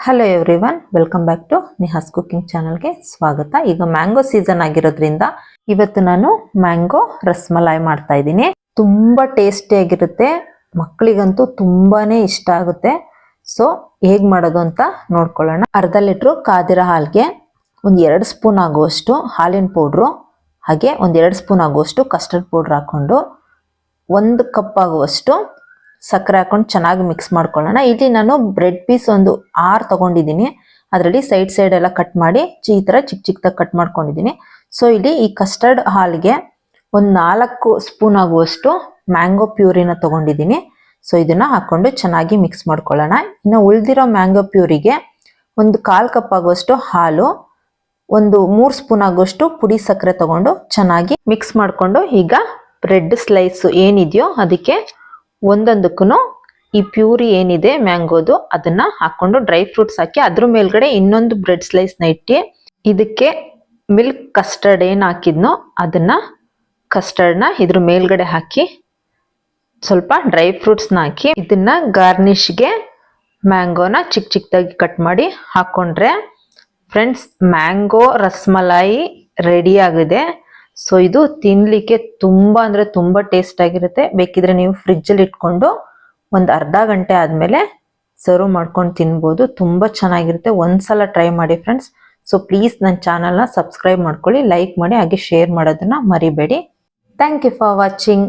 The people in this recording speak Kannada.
Hello everyone welcome back to Nihas cooking ಚಾನಲ್ಗೆ ಸ್ವಾಗತ. ಈಗ ಮ್ಯಾಂಗೋ ಸೀಸನ್ ಆಗಿರೋದ್ರಿಂದ ಇವತ್ತು ನಾನು ಮ್ಯಾಂಗೋ ರಸ್ಮಲಾಯ್ ಮಾಡ್ತಾ ಇದ್ದೀನಿ. ತುಂಬಾ ಟೇಸ್ಟಿ ಆಗಿರುತ್ತೆ ಮಕ್ಕಳಿಗಂತೂ ತುಂಬಾನೇ ಇಷ್ಟ ಆಗುತ್ತೆ. ಸೊ ಹೇಗೆ ಮಾಡೋದು ಅಂತ ನೋಡ್ಕೊಳ್ಳೋಣ. ಅರ್ಧ ಲೀಟ್ರು ಕಾದಿರೋ ಹಾಲ್ಗೆ ಒಂದ್ ಎರಡು ಸ್ಪೂನ್ ಆಗುವಷ್ಟು ಹಾಲಿನ ಪೌಡ್ರು ಹಾಗೆ ಒಂದ್ ಎರಡು ಸ್ಪೂನ್ ಆಗುವಷ್ಟು ಕಸ್ಟರ್ಡ್ ಪೌಡ್ರ್ ಹಾಕೊಂಡು ಒಂದು ಕಪ್ ಆಗುವಷ್ಟು ಸಕ್ಕರೆ ಹಾಕೊಂಡು ಚೆನ್ನಾಗಿ ಮಿಕ್ಸ್ ಮಾಡ್ಕೊಳ್ಳೋಣ. ಇಲ್ಲಿ ನಾನು ಬ್ರೆಡ್ ಪೀಸ್ ಒಂದು ಆರು ತಗೊಂಡಿದ್ದೀನಿ. ಅದರಲ್ಲಿ ಸೈಡ್ ಸೈಡ್ ಎಲ್ಲ ಕಟ್ ಮಾಡಿ ಈ ಥರ ಚಿಕ್ಕ ಚಿಕ್ಕದಾಗಿ ಕಟ್ ಮಾಡ್ಕೊಂಡಿದ್ದೀನಿ. ಸೊ ಇಲ್ಲಿ ಈ ಕಸ್ಟರ್ಡ್ ಹಾಲಿಗೆ ಒಂದು ನಾಲ್ಕು ಸ್ಪೂನ್ ಆಗುವಷ್ಟು ಮ್ಯಾಂಗೋ ಪ್ಯೂರಿನ ತಗೊಂಡಿದ್ದೀನಿ. ಸೊ ಇದನ್ನು ಹಾಕೊಂಡು ಚೆನ್ನಾಗಿ ಮಿಕ್ಸ್ ಮಾಡ್ಕೊಳ್ಳೋಣ. ಇನ್ನು ಉಳಿದಿರೋ ಮ್ಯಾಂಗೋ ಪ್ಯೂರಿಗೆ ಒಂದು ಕಾಲು ಕಪ್ ಆಗುವಷ್ಟು ಹಾಲು, ಒಂದು ಮೂರು ಸ್ಪೂನ್ ಆಗುವಷ್ಟು ಪುಡಿ ಸಕ್ಕರೆ ತಗೊಂಡು ಚೆನ್ನಾಗಿ ಮಿಕ್ಸ್ ಮಾಡಿಕೊಂಡು ಈಗ ಬ್ರೆಡ್ ಸ್ಲೈಸ್ ಏನಿದೆಯೋ ಅದಕ್ಕೆ ಒಂದೊಂದಕ್ಕೂ ಈ ಪ್ಯೂರಿ ಏನಿದೆ ಮ್ಯಾಂಗೋದು, ಅದನ್ನ ಹಾಕೊಂಡು ಡ್ರೈ ಫ್ರೂಟ್ಸ್ ಹಾಕಿ ಅದ್ರ ಮೇಲ್ಗಡೆ ಇನ್ನೊಂದು ಬ್ರೆಡ್ ಸ್ಲೈಸ್ನ ಇಟ್ಟು ಇದಕ್ಕೆ ಮಿಲ್ಕ್ ಕಸ್ಟರ್ಡ್ ಏನು ಹಾಕಿದ್ನೋ ಅದನ್ನ ಕಸ್ಟರ್ಡ್ನ ಇದ್ರ ಮೇಲ್ಗಡೆ ಹಾಕಿ ಸ್ವಲ್ಪ ಡ್ರೈ ಫ್ರೂಟ್ಸ್ನ ಹಾಕಿ ಇದನ್ನ ಗಾರ್ನಿಷ್ಗೆ ಮ್ಯಾಂಗೋನ ಚಿಕ್ಕ ಚಿಕ್ಕದಾಗಿ ಕಟ್ ಮಾಡಿ ಹಾಕೊಂಡ್ರೆ ಫ್ರೆಂಡ್ಸ್, ಮ್ಯಾಂಗೋ ರಸ್ಮಲಾಯಿ ರೆಡಿ ಆಗಿದೆ. ಸೊ ಇದು ತಿನ್ಲಿಕ್ಕೆ ತುಂಬಾ ಅಂದ್ರೆ ತುಂಬಾ ಟೇಸ್ಟ್ ಆಗಿರುತ್ತೆ. ಬೇಕಿದ್ರೆ ನೀವು ಫ್ರಿಜ್ ಅಲ್ಲಿ ಇಟ್ಕೊಂಡು ಒಂದು ಅರ್ಧ ಗಂಟೆ ಆದ್ಮೇಲೆ ಸರ್ವ್ ಮಾಡ್ಕೊಂಡು ತಿನ್ಬಹುದು ತುಂಬಾ ಚೆನ್ನಾಗಿರುತ್ತೆ. ಒಂದ್ಸಲ ಟ್ರೈ ಮಾಡಿ ಫ್ರೆಂಡ್ಸ್ ಸೊ ಪ್ಲೀಸ್ ನನ್ನ ಚಾನಲ್ನ ಸಬ್ಸ್ಕ್ರೈಬ್ ಮಾಡ್ಕೊಳ್ಳಿ ಲೈಕ್ ಮಾಡಿ, ಹಾಗೆ ಶೇರ್ ಮಾಡೋದನ್ನ ಮರಿಬೇಡಿ. Thank you for watching